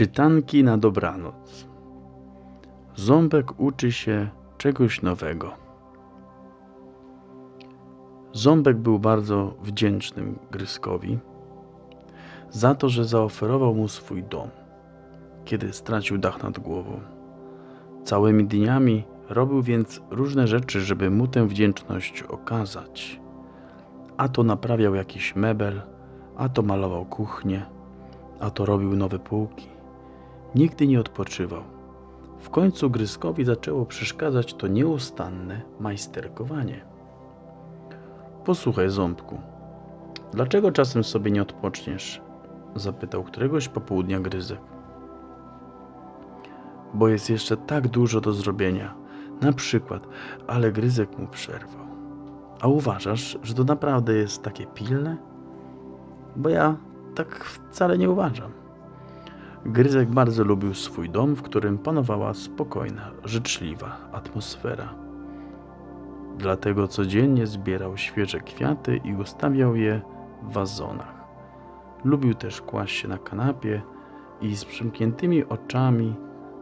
Czytanki na dobranoc. Ząbek uczy się czegoś nowego. Ząbek był bardzo wdzięcznym Gryskowi za to, że zaoferował mu swój dom, kiedy stracił dach nad głową. Całymi dniami robił więc różne rzeczy, żeby mu tę wdzięczność okazać. A to naprawiał jakiś mebel, a to malował kuchnię, a to robił nowe półki. Nigdy nie odpoczywał. W końcu Gryskowi zaczęło przeszkadzać to nieustanne majsterkowanie. Posłuchaj, ząbku, dlaczego czasem sobie nie odpoczniesz? Zapytał któregoś popołudnia Gryzek. Bo jest jeszcze tak dużo do zrobienia. Na przykład, ale Gryzek mu przerwał. A uważasz, że to naprawdę jest takie pilne? Bo ja tak wcale nie uważam. Gryzek bardzo lubił swój dom, w którym panowała spokojna, życzliwa atmosfera. Dlatego codziennie zbierał świeże kwiaty i ustawiał je w wazonach. Lubił też kłaść się na kanapie i z przymkniętymi oczami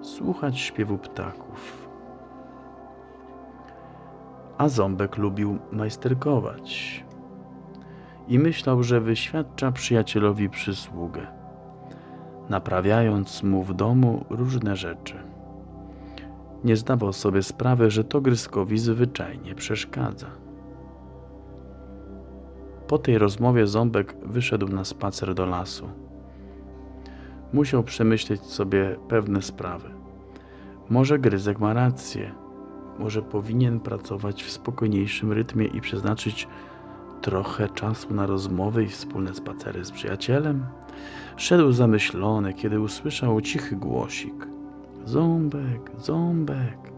słuchać śpiewu ptaków. A ząbek lubił majsterkować i myślał, że wyświadcza przyjacielowi przysługę, naprawiając mu w domu różne rzeczy. Nie zdawał sobie sprawy, że to Gryskowi zwyczajnie przeszkadza. Po tej rozmowie Ząbek wyszedł na spacer do lasu. Musiał przemyśleć sobie pewne sprawy. Może Gryzek ma rację. Może powinien pracować w spokojniejszym rytmie i przeznaczyć trochę czasu na rozmowy i wspólne spacery z przyjacielem. Szedł zamyślony, kiedy usłyszał cichy głosik. Ząbek, ząbek.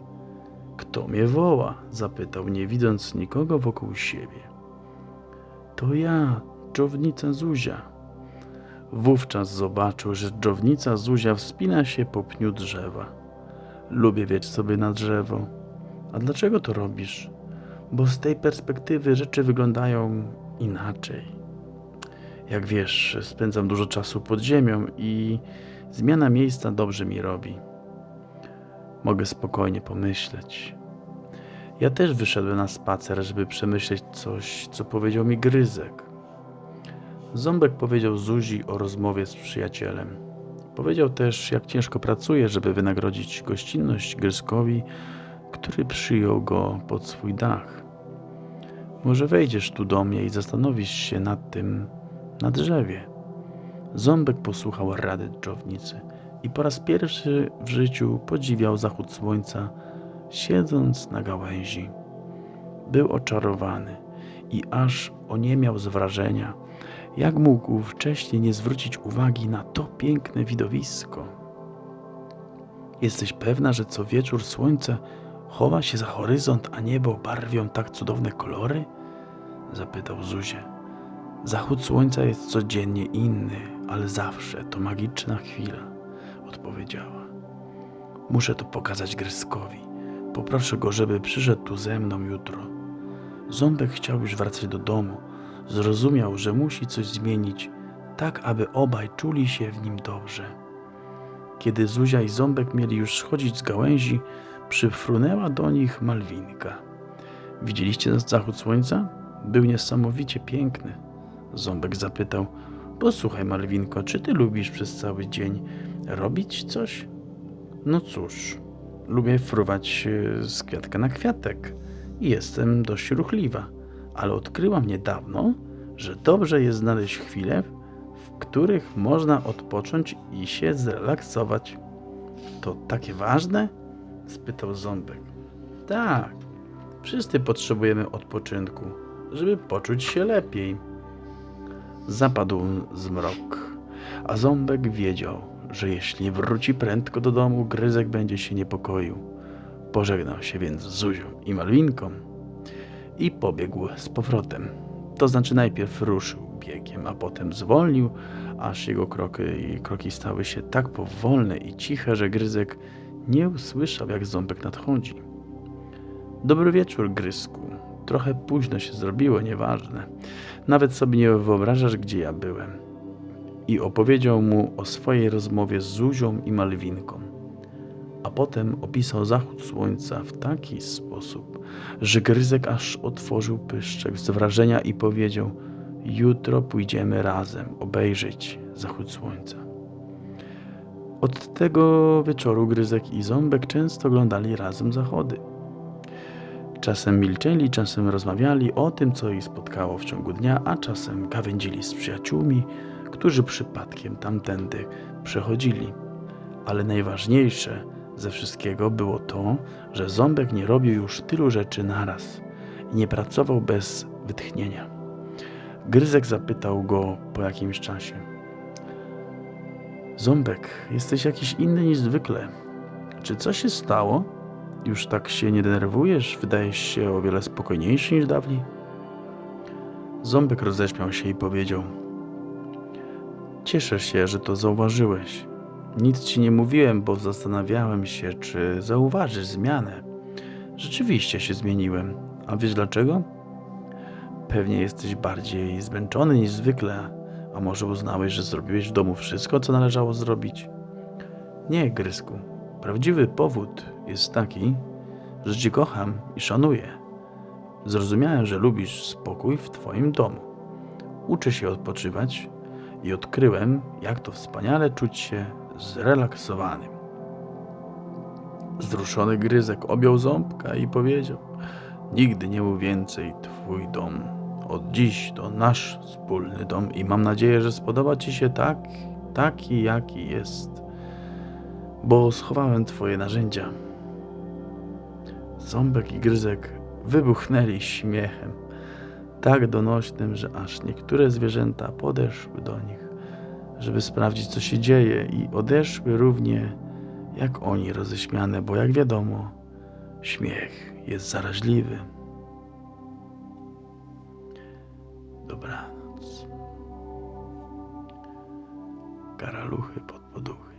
Kto mnie woła? zapytał, nie widząc nikogo wokół siebie. To ja, dżownica Zuzia. Wówczas zobaczył, że dżownica Zuzia wspina się po pniu drzewa. Lubię wieć sobie na drzewo. A dlaczego to robisz? Bo z tej perspektywy rzeczy wyglądają inaczej. Jak wiesz, spędzam dużo czasu pod ziemią i zmiana miejsca dobrze mi robi. Mogę spokojnie pomyśleć. Ja też wyszedłem na spacer, żeby przemyśleć coś, co powiedział mi Gryzek. Ząbek powiedział Zuzi o rozmowie z przyjacielem. Powiedział też, jak ciężko pracuje, żeby wynagrodzić gościnność Gryzkowi, który przyjął go pod swój dach. Może wejdziesz tu do mnie i zastanowisz się nad tym na drzewie. Ząbek posłuchał rady dżownicy i po raz pierwszy w życiu podziwiał zachód słońca, siedząc na gałęzi. Był oczarowany i aż oniemiał z wrażenia, jak mógł wcześniej nie zwrócić uwagi na to piękne widowisko. Jesteś pewna, że co wieczór słońce chowa się za horyzont, a niebo barwią tak cudowne kolory? Zapytał Zuzię. Zachód słońca jest codziennie inny, ale zawsze to magiczna chwila, odpowiedziała. Muszę to pokazać Gryskowi. Poproszę go, żeby przyszedł tu ze mną jutro. Ząbek chciał już wracać do domu. Zrozumiał, że musi coś zmienić, tak aby obaj czuli się w nim dobrze. Kiedy Zuzia i Ząbek mieli już schodzić z gałęzi, przyfrunęła do nich Malwinka. Widzieliście zachód słońca? Był niesamowicie piękny. Ząbek zapytał: Posłuchaj, Malwinko, czy ty lubisz przez cały dzień robić coś? No cóż, lubię fruwać z kwiatka na kwiatek i jestem dość ruchliwa, ale odkryłam niedawno, że dobrze jest znaleźć chwile, w których można odpocząć i się zrelaksować. To takie ważne? Spytał Ząbek. Tak, wszyscy potrzebujemy odpoczynku, żeby poczuć się lepiej. Zapadł zmrok, a Ząbek wiedział, że jeśli wróci prędko do domu, Gryzek będzie się niepokoił. Pożegnał się więc z Zuzią i Malwinką i pobiegł z powrotem. To znaczy najpierw ruszył biegiem, a potem zwolnił, aż jego kroki, kroki stały się tak powolne i ciche, że Gryzek nie usłyszał, jak ząbek nadchodzi. Dobry wieczór, Grysku. Trochę późno się zrobiło, nieważne. Nawet sobie nie wyobrażasz, gdzie ja byłem. i opowiedział mu o swojej rozmowie z Zuzią i Malwinką. A potem opisał zachód słońca w taki sposób, że Gryzek aż otworzył pyszczek z wrażenia i powiedział: Jutro pójdziemy razem obejrzeć zachód słońca. Od tego wieczoru Gryzek i Ząbek często oglądali razem zachody. Czasem milczeli, czasem rozmawiali o tym, co ich spotkało w ciągu dnia, a czasem gawędzili z przyjaciółmi, którzy przypadkiem tamtędy przechodzili. Ale najważniejsze ze wszystkiego było to, że Ząbek nie robił już tylu rzeczy naraz i nie pracował bez wytchnienia. Gryzek zapytał go po jakimś czasie. Ząbek, jesteś jakiś inny niż zwykle. Czy coś się stało? Już tak się nie denerwujesz? Wydajesz się o wiele spokojniejszy niż dawniej? Ząbek roześmiał się i powiedział: Cieszę się, że to zauważyłeś. Nic ci nie mówiłem, bo zastanawiałem się, czy zauważysz zmianę. Rzeczywiście się zmieniłem. A wiesz dlaczego? Pewnie jesteś bardziej zmęczony niż zwykle, a może uznałeś, że zrobiłeś w domu wszystko, co należało zrobić? Nie, Grysku. Prawdziwy powód jest taki, że cię kocham i szanuję. Zrozumiałem, że lubisz spokój w twoim domu. Uczę się odpoczywać i odkryłem, jak to wspaniale czuć się zrelaksowanym. Wzruszony Gryzek objął ząbka i powiedział: Nigdy nie mów więcej twój dom. Od dziś to nasz wspólny dom i mam nadzieję, że spodoba ci się tak, taki, jaki jest, bo schowałem twoje narzędzia. Ząbek i Gryzek wybuchnęli śmiechem, tak donośnym, że aż niektóre zwierzęta podeszły do nich, żeby sprawdzić, co się dzieje, i odeszły równie jak oni roześmiane, bo jak wiadomo, śmiech jest zaraźliwy. Karaluchy pod poduchy.